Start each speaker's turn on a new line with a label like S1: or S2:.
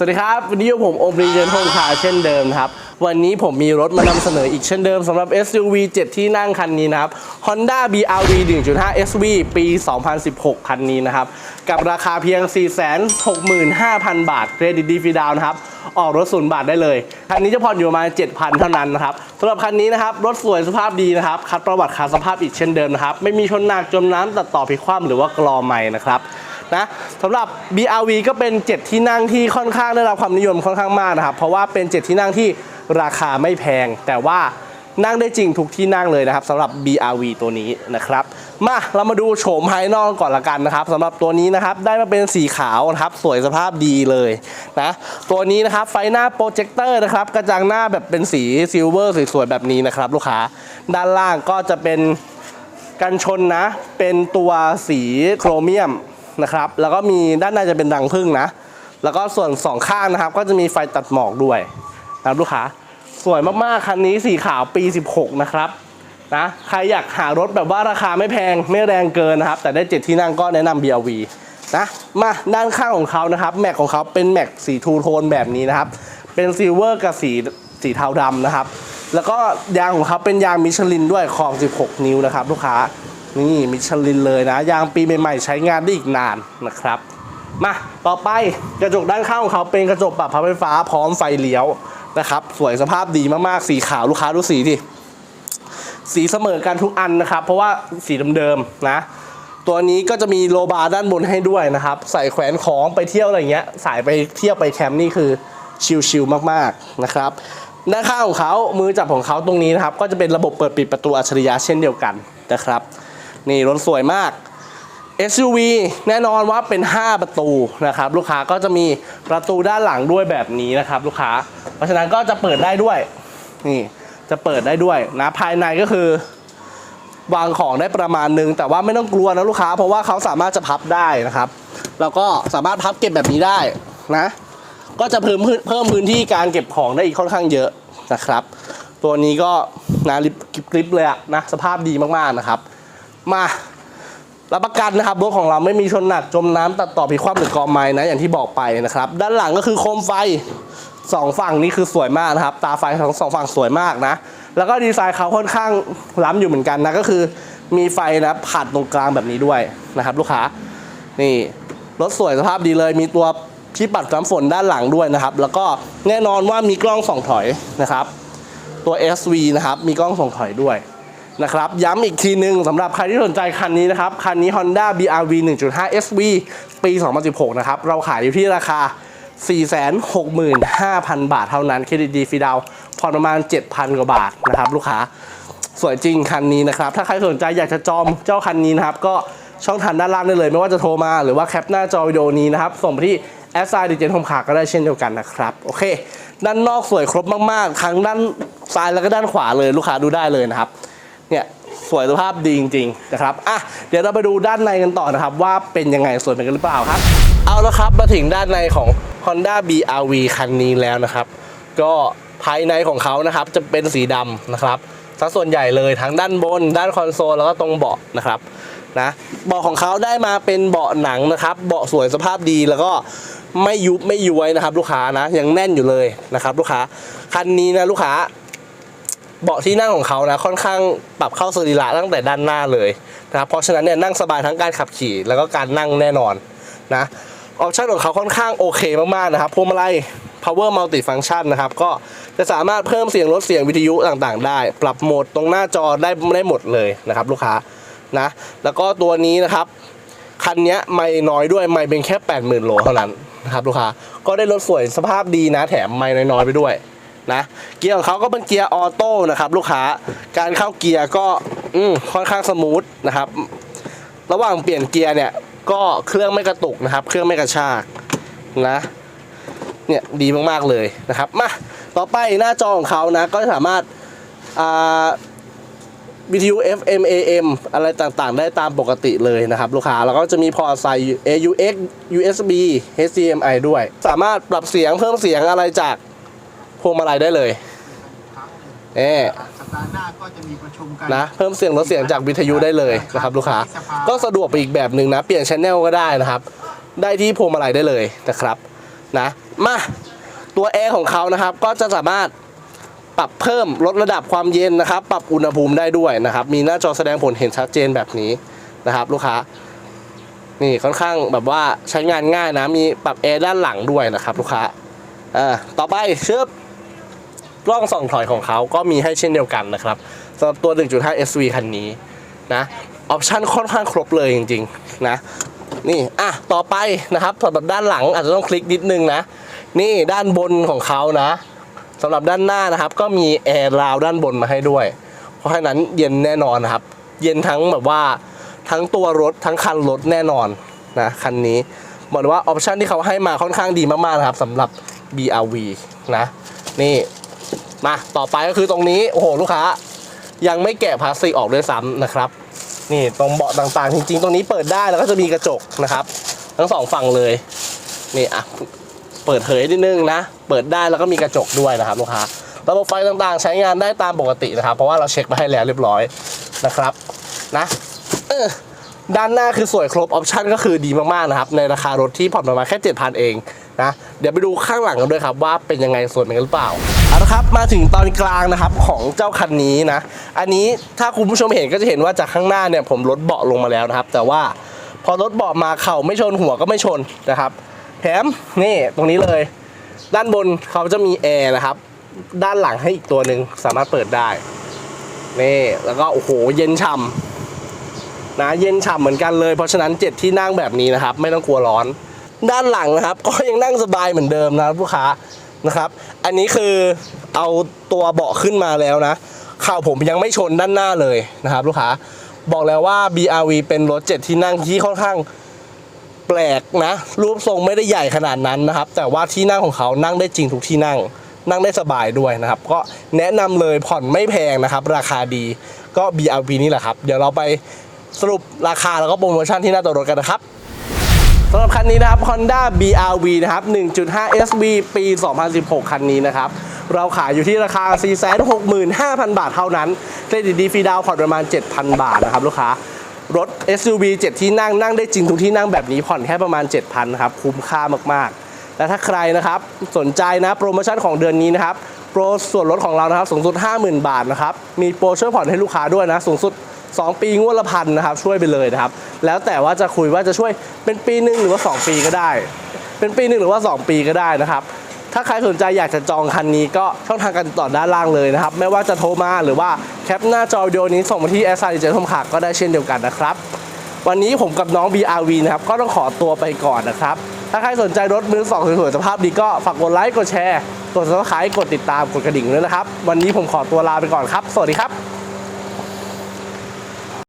S1: สวัสดีครับ วันนี้ผมโอมรีเจนโฮมคาเช่นเดิมครับ วันนี้ผมมีรถมานำเสนออีกเช่นเดิมสำหรับ SUV 7 ที่นั่งคันนี้นะครับ Honda BRV 1.5 SV ปี 2016 คันนี้นะครับ กับราคาเพียง 465,000 บาทเครดิตดีฟีดาวนะครับ ออกรถศูนย์บาทได้เลย คันนี้จะผ่อนอยู่ประมาณ 7,000 เท่านั้นนะครับสำหรับคันนี้นะครับ รถสวยสภาพดีนะครับ คัดประวัติขาสภาพอีกเช่นเดิมนะครับ ไม่มีชนหนักจมน้ำตัดต่อพลิกคว่ำหรือว่ากรอใหม่นะครับ นะสำหรับ BRV ก็เป็น 7 ที่นั่งที่ค่อนข้างได้รับความนิยมค่อนข้างมากนะครับ เพราะว่าเป็น 7 ที่นั่งที่ราคาไม่แพง แต่ว่านั่งได้จริงทุกที่นั่งเลยนะครับสำหรับ BRV ตัวนี้นะครับ มาเรามาดูโฉมภายนอกก่อนละกันนะครับสำหรับตัวนี้นะครับได้มาเป็นสีขาวนะครับสวยสภาพดีเลยนะตัวนี้นะครับไฟหน้าโปรเจคเตอร์นะครับกระจังหน้าแบบเป็นสีซิลเวอร์สวยๆแบบนี้นะครับลูกค้าด้านล่างก็จะเป็นกันชนนะ เป็นตัวสีโครเมียม นะครับ แล้วก็มีด้านในจะเป็นรังผึ้งนะ แล้วก็ส่วนสองข้างนะครับ ก็จะมีไฟตัดหมอกด้วยนะครับลูกค้าสวยมากๆ คันนี้สีขาวปี 16 นะครับนะใครอยากหารถแบบว่าราคาไม่แพงไม่แรงเกินนะครับ แต่ได้ 7 ที่นั่งก็แนะนำ BRV นะมาด้านข้างของเขานะครับ แม็กของเขาเป็นแม็กสีทูโทนแบบนี้นะครับ เป็นซิลเวอร์กับสีสีเทาดำนะครับ แล้วก็ยางของเขาเป็นยางมิชลินด้วยขอบ 16 นิ้วนะครับ ลูกค้า นี่มิชลินเลยนะ ยางปีใหม่ๆใช้งานได้อีกนานนะครับ มาต่อไปกระจกด้านข้างของเขาเป็นกระจกปรับพับไฟฟ้าพร้อมไฟเลี้ยวนะครับ สวยสภาพดีมากๆสีขาวลูกค้าดูสีดิสีเสมอกันทุกอันนะครับ เพราะว่าสีเดิมๆนะตัวนี้ก็จะมีโลบาร์ด้านบนให้ด้วยนะครับ ใส่แขวนของไปเที่ยวอะไรเงี้ย สายไปเที่ยวไปแคมป์นี่คือชิลๆมากๆนะครับด้านข้างของเขามือจับของเขาตรงนี้นะครับ ก็จะเป็นระบบเปิดปิดประตูอัจฉริยะเช่นเดียวกันนะครับ นี่รถสวยมาก SUV แน่นอนว่าเป็น 5 ประตูนะครับลูกค้าก็จะมีประตูด้านหลังด้วยแบบนี้นะครับลูกค้า เพราะฉะนั้นก็จะเปิดได้ด้วยนี่จะเปิดได้ด้วยนะภายในก็คือ วางของได้ประมาณนึง แต่ว่าไม่ต้องกลัวนะลูกค้า เพราะว่าเขาสามารถจะพับได้นะครับแล้วก็สามารถพับเก็บแบบนี้ได้นะ ก็จะเพิ่มพื้นเพิ่มพื้นที่การเก็บของได้อีกค่อนข้างเยอะนะครับ ตัวนี้ก็นะริบกริบเลยอะนะสภาพดีมากๆนะครับ มารับประกันนะครับรถของเราไม่มีชนหนักจมน้ำตัดต่อพิความหรือกอไม้นะอย่างที่บอกไปนะครับ ด้านหลังก็คือโคมไฟสองฝั่งนี้คือสวยมากนะครับ ตาไฟทั้งสองฝั่งสวยมากนะ แล้วก็ดีไซน์เขาค่อนข้างล้ำอยู่เหมือนกันนะก็คือมีไฟนะผ่านตรงกลางแบบนี้ด้วยนะครับ ลูกค้านี่รถสวยสภาพดีเลย มีตัวที่ปัดน้ำฝนด้านหลังด้วยนะครับ แล้วก็แน่นอนว่ามีกล้องส่องถอยนะครับ ตัว SV นะครับมีกล้องส่องถอยด้วย นะครับย้ำอีกทีหนึ่งสำหรับใครที่สนใจคันนี้นะครับ คันนี้ Honda BRV 1.5 SV ปี 2016 นะครับ เราขายอยู่ที่ราคา 465,000 บาทเท่านั้นเครดิตดีฟรีดาวน์ผ่อนประมาณ 7,000 กว่าบาทนะครับลูกค้าสวยจริงคันนี้นะครับ ถ้าใครสนใจอยากจะจองเจ้าคันนี้นะครับ ก็ช่องทางด้านล่างได้เลย ไม่ว่าจะโทรมาหรือว่าแคปหน้าจอวิดีโอนี้นะครับ ส่งไปที่แอสไซด์ดิเจนโฮมคาก็ได้เช่นเดียวกันนะครับ โอเค ด้านนอกสวยครบมาก ๆ ทั้งด้านซ้ายแล้วก็ด้านขวาเลยลูกค้าดูได้เลยนะครับ เนี่ยสวยสภาพดีจริงๆนะครับอะเดี๋ยวเราไปดูด้านในกันต่อนะครับ ว่าเป็นยังไงสวยเหมือนกันหรือเปล่าครับ เอาละครับมาถึงด้านในของ Honda BRV คันนี้แล้วนะครับ ก็ภายในของเขานะครับจะเป็นสีดำนะครับซะส่วนใหญ่เลยทั้งด้านบน ด้านคอนโซลแล้วก็ตรงเบาะนะครับนะเบาะของเขาได้มาเป็นเบาะหนังนะครับ เบาะสวยสภาพดีแล้วก็ไม่ยุบไม่ย้วยนะครับ ลูกค้านะยังแน่นอยู่เลยนะครับ ลูกค้าคันนี้นะลูกค้า เบาะที่นั่งของเขานะค่อนข้างปรับเข้าสรีระตั้งแต่ด้านหน้าเลยนะครับเพราะฉะนั้นเนี่ยนั่งสบายทั้งการขับขี่ แล้วก็การนั่งแน่นอนนะออปชั่นของเขาค่อนข้างโอเคมากๆนะครับพวงมาลัย power multi function นะครับ ก็จะสามารถเพิ่มเสียงลดเสียงวิทยุต่างๆ ได้ ปรับโหมดตรงหน้าจอได้ได้หมดเลยนะครับ ลูกค้านะแล้วก็ตัวนี้นะครับ คันเนี้ยไม่น้อยด้วยไม่เป็นแค่ 80,000โลเท่านั้นนะครับลูกค้าก็ได้รถสวยสภาพดีนะแถมไม่น้อยๆไปด้วย นะเกียร์ของเขาก็เป็นเกียร์ออโต้นะครับลูกค้าการเข้าเกียร์ก็ค่อนข้างสมูทนะครับ ระหว่างเปลี่ยนเกียร์เนี่ยก็เครื่องไม่กระตุกนะครับ เครื่องไม่กระชากนะ เนี่ยดีมากๆเลยนะครับมาต่อไปหน้าจอของเขานะก็สามารถวิทยุ FM AM อะไรต่างๆ ได้ตามปกติเลยนะครับลูกค้า แล้วก็จะมีพอร์ตใส่ AUX USB HDMI ด้วย สามารถปรับเสียงเพิ่มเสียงอะไรจาก พวงมาลัยได้เลยเอ
S2: สัปดาห์หน้าก็จะมีประชุมกัน
S1: นะเพิ่มเสียงลดเสียงจากวิทยุได้เลยนะครับลูกค้าก็สะดวกไปอีกแบบหนึ่งนะเปลี่ยนชแนลก็ได้นะครับ ได้ที่พวงมาลัยได้เลยนะครับนะมาตัวแอร์ของเขานะครับก็จะสามารถปรับเพิ่มลดระดับความเย็นนะครับ ปรับอุณหภูมิได้ด้วยนะครับ มีหน้าจอแสดงผลเห็นชัดเจนแบบนี้นะครับ ลูกค้า นี่ค่อนข้างแบบว่าใช้งานง่ายนะมีปรับแอร์ด้านหลังด้วยนะครับ ลูกค้าอ่าต่อไปเชือบ กล้องส่องถอยของเขาก็มีให้เช่นเดียวกันนะครับสำหรับตัว 1.5 SV คันนี้นะออปชันค่อนข้างครบเลยจริงๆนะนี่อะต่อไปนะครับสำหรับด้านหลังอาจจะต้องคลิกนิดนึงนะ นี่ด้านบนของเขานะสำหรับด้านหน้านะครับ ก็มีแอร์ราวด้านบนมาให้ด้วย เพราะฉะนั้นเย็นแน่นอนนะครับ เย็นทั้งแบบว่าทั้งตัวรถทั้งคันรถแน่นอนนะคันนี้บอกว่าออปชันที่เขาให้มาค่อนข้างดีมากๆนะครับสำหรับ BRV นะนี่ มาต่อไปก็คือตรงนี้โอ้โหลูกค้า ยังไม่แกะพลาสติกออกด้วยซ้ำนะครับ นี่ตรงเบาะต่างๆ จริงๆ ตรงนี้เปิดได้แล้วก็จะมีกระจกนะครับ ทั้งสองฝั่งเลยนี่อะเปิดเผยนิดนึงนะ เปิดได้แล้วก็มีกระจกด้วยนะครับลูกค้าระบบไฟต่างๆ ใช้งานได้ตามปกตินะครับ เพราะว่าเราเช็คมาให้แล้วเรียบร้อยนะครับนะด้านหน้าคือสวยครบออปชั่นก็คือดีมากๆนะครับ ในราคารถที่ผ่อนประมาณแค่ 7,000 เองนะ เดี๋ยวไปดูข้างหลังกันด้วยครับว่าเป็นยังไงสวยเหมือนกันหรือเปล่า เอาละครับมาถึงตอนกลางนะครับของเจ้าคันนี้นะ อันนี้ถ้าคุณผู้ชมเห็นก็จะเห็นว่าจากข้างหน้าเนี่ยผมลดเบาะลงมาแล้วนะครับ แต่ว่าพอรถเบาะมาเข่าไม่ชนหัวก็ไม่ชนนะครับ แถมนี่ตรงนี้เลย ด้านบนเขาจะมีแอร์นะครับ ด้านหลังให้อีกตัวหนึ่งสามารถเปิดได้นี่แล้วก็โอ้โหเย็นฉ่ำนะเย็นฉ่ำเหมือนกันเลย เพราะฉะนั้นเจ็ดที่นั่งแบบนี้นะครับ ไม่ต้องกลัวร้อน ด้านหลังนะครับ ก็ยังนั่งสบายเหมือนเดิมนะลูกค้า นะครับ อันนี้คือเอาตัวเบาะขึ้นมาแล้วนะข่าวผมยังไม่ชนด้านหน้าเลยนะครับ ลูกค้าบอกแล้วว่า BRV เป็นรถเจ็ดที่นั่งที่ค่อนข้างแปลกนะ รูปทรงไม่ได้ใหญ่ขนาดนั้นนะครับ แต่ว่าที่นั่งของเขานั่งได้จริงทุกที่นั่ง นั่งได้สบายด้วยนะครับ ก็แนะนำเลยผ่อนไม่แพงนะครับ ราคาดีก็ BRV นี่แหละครับ เดี๋ยวเราไปสรุปราคาแล้วก็โปรโมชั่นที่หน้าตัวรถกันนะครับ สำหรับคันนี้นะครับ Honda BRV นะครับ 1.5 SV ปี 2016 คันนี้นะครับ เราขายอยู่ที่ราคา 465,000 บาทเท่านั้น เครดิตดีฟรีดาวผ่อนประมาณ 7,000 บาทนะครับลูกค้ารถ SUV 7 ที่นั่ง นั่งได้จริงทุกที่นั่งแบบนี้ผ่อนแค่ประมาณ 7,000ครับ คุ้มค่ามากๆ และถ้าใครนะครับ สนใจนะโปรโมชั่นของเดือนนี้นะครับ โปรส่วนลดของเรานะครับ สูงสุด 50,000 บาทนะครับ มีโปรช่วยผ่อนให้ลูกค้าด้วยนะ สูงสุด 2 ปีงวดละพันนะครับช่วยไปเลยนะครับ แล้วแต่ว่าจะคุยว่าจะช่วยเป็นปีหนึ่งหรือว่า 2 ปีก็ได้ เป็นปีหนึ่งหรือว่า 2 ปีก็ได้นะครับ ถ้าใครสนใจอยากจะจองคันนี้ก็ช่องทางการติดต่อด้านล่างเลยนะครับ ไม่ว่าจะโทรมาหรือว่าแคปหน้าจอวิดีโอนี้ส่งมาที่แอสไซน์เจทมขาก็ได้เช่นเดียวกันนะครับ วันนี้ผมกับน้อง BRV นะครับก็ต้องขอตัวไปก่อนนะครับ ถ้าใครสนใจรถมือสองสวยๆสภาพดีก็ฝากกดไลค์กดแชร์กด subscribe กดติดตามกดกระดิ่งด้วยนะครับ วันนี้ผมขอตัวลาไปก่อนครับ สวัสดีครับ